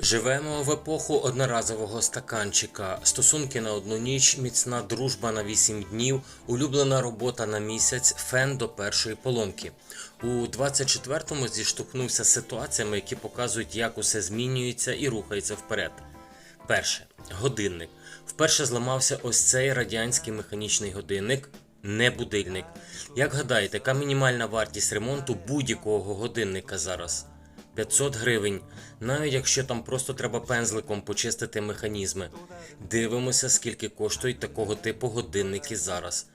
Живемо в епоху одноразового стаканчика, стосунки на одну ніч, міцна дружба на 8 днів, улюблена робота на місяць, фен до першої поломки. У 24-му зіштовхнувся з ситуаціями, які показують, як усе змінюється і рухається вперед. Перше годинник. Вперше зламався ось цей радянський механічний годинник, не будильник. Як гадаєте, яка мінімальна вартість ремонту будь-якого годинника зараз? 500 гривень, навіть якщо там просто треба пензликом почистити механізми. Дивимося, скільки коштують такого типу годинники зараз.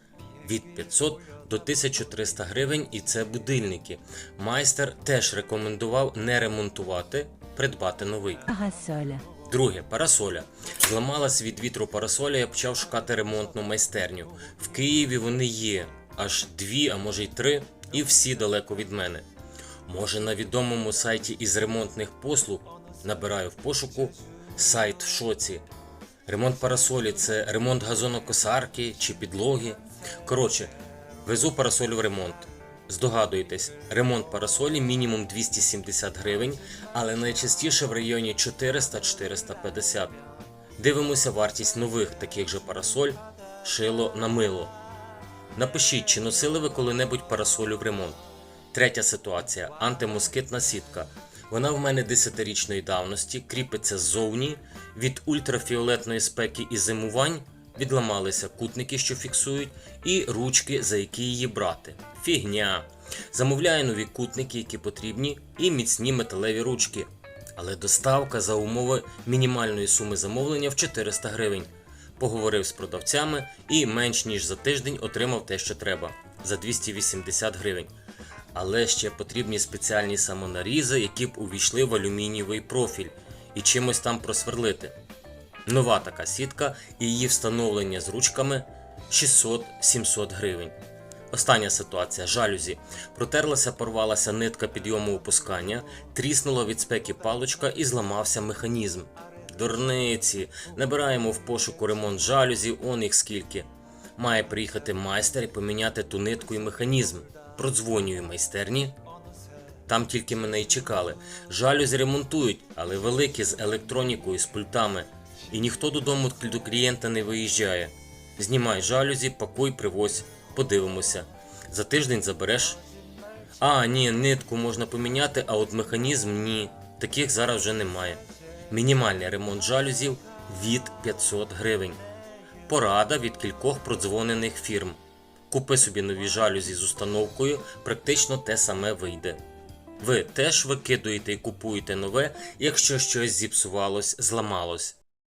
Від 500 до 1300 гривень, і це будильники. Майстер теж рекомендував не ремонтувати, придбати новий. Парасol. Друге парасоля. Зламалась від вітру парасоля, я почав шукати ремонтну майстерню. В Києві вони є, аж дві, а може й три, і всі далеко від мене. Може на відомому сайті із ремонтних послуг набираю в пошуку сайт в шоці. Ремонт парасолі це ремонт газонокосарки чи підлоги. Коротше, везу парасолю в ремонт. Здогадуєтесь, ремонт парасолі мінімум 270 гривень, але найчастіше в районі 400-450. Дивимося вартість нових таких же парасоль, шило на мило. Напишіть, чи носили ви коли-небудь парасолю в ремонт. Третя ситуація антимоскитна сітка. Вона в мене 10-річної давності, кріпиться ззовні, від ультрафіолетної спеки і зимувань відламалися кутники, що фіксують, і ручки, за які її брати. Фігня. Замовляю нові кутники, які потрібні, і міцні металеві ручки. Але доставка за умови мінімальної суми замовлення в 400 гривень. Поговорив з продавцями і менш ніж за тиждень отримав те, що треба за 280 гривень. Але ще потрібні спеціальні самонарізи, які б увійшли в алюмінієвий профіль і чимось там просверлити. Нова така сітка і її встановлення з ручками 600-700 гривень. Остання ситуація жалюзі. Протерлася, порвалася нитка підйому опускання, тріснула від спеки палочка і зламався механізм. Дурниці, набираємо в пошуку ремонт жалюзі, он їх скільки. Має приїхати майстер і поміняти ту нитку і механізм. Продзвонюю майстерні. Там тільки мене й чекали. Жалюзі ремонтують, але великі з електронікою, з пультами. І ніхто додому до клієнта не виїжджає. Знімай жалюзі, пакуй, привозь, подивимося. За тиждень забереш. А, ні, нитку можна поміняти, а от механізм ні. Таких зараз вже немає. Мінімальний ремонт жалюзів від 500 гривень. Порада від кількох продзвонених фірм. Купи собі нові жалюзі з установкою, практично те саме вийде. Ви теж викидуєте і купуєте нове, якщо щось зіпсувалось, зламалось.